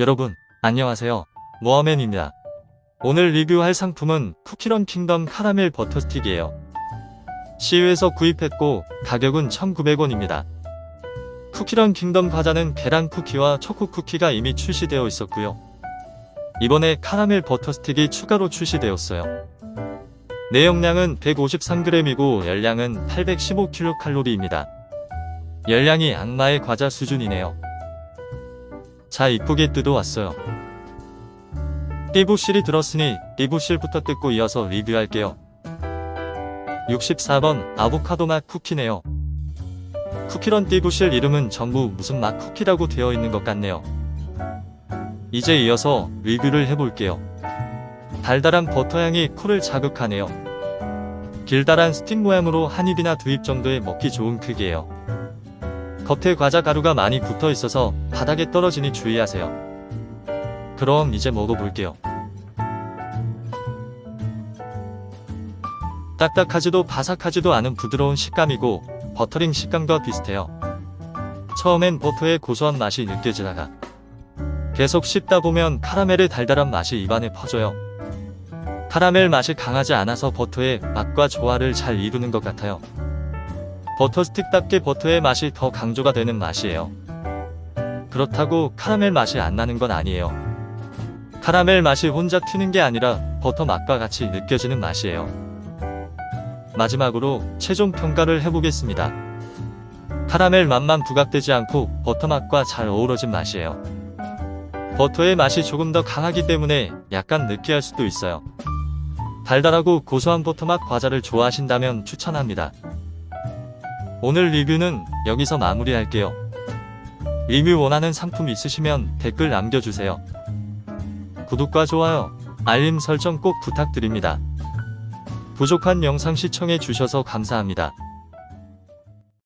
여러분, 안녕하세요. 모어맨입니다. 오늘 리뷰할 상품은 쿠키런 킹덤 카라멜 버터 스틱이에요. 시유에서 구입했고 가격은 1,900원입니다. 쿠키런 킹덤 과자는 계란 쿠키와 초코 쿠키가 이미 출시되어 있었고요. 이번에 카라멜 버터 스틱이 추가로 출시되었어요. 내용량은 153g이고 열량은 815kcal입니다. 열량이 악마의 과자 수준이네요. 자 이쁘게 뜯어왔어요. 띠부실이 들었으니 띠부실부터 뜯고 이어서 리뷰할게요. 64번 아보카도 맛 쿠키네요. 쿠키런 띠부실 이름은 전부 무슨 맛 쿠키라고 되어 있는 것 같네요. 이제 이어서 리뷰를 해볼게요. 달달한 버터향이 코를 자극하네요. 길다란 스틱 모양으로 한 입이나 두 입 정도의 먹기 좋은 크기예요. 겉에 과자 가루가 많이 붙어 있어서 바닥에 떨어지니 주의하세요. 그럼 이제 먹어볼게요. 딱딱하지도 바삭하지도 않은 부드러운 식감이고 버터링 식감과 비슷해요. 처음엔 버터의 고소한 맛이 느껴지다가 계속 씹다 보면 카라멜의 달달한 맛이 입안에 퍼져요. 카라멜 맛이 강하지 않아서 버터의 맛과 조화를 잘 이루는 것 같아요. 버터 스틱답게 버터의 맛이 더 강조가 되는 맛이에요. 그렇다고 카라멜 맛이 안 나는 건 아니에요. 카라멜 맛이 혼자 튀는 게 아니라 버터 맛과 같이 느껴지는 맛이에요. 마지막으로 최종 평가를 해보겠습니다. 카라멜 맛만 부각되지 않고 버터 맛과 잘 어우러진 맛이에요. 버터의 맛이 조금 더 강하기 때문에 약간 느끼할 수도 있어요. 달달하고 고소한 버터 맛 과자를 좋아하신다면 추천합니다. 오늘 리뷰는 여기서 마무리할게요. 리뷰 원하는 상품 있으시면 댓글 남겨주세요. 구독과 좋아요, 알림 설정 꼭 부탁드립니다. 부족한 영상 시청해 주셔서 감사합니다.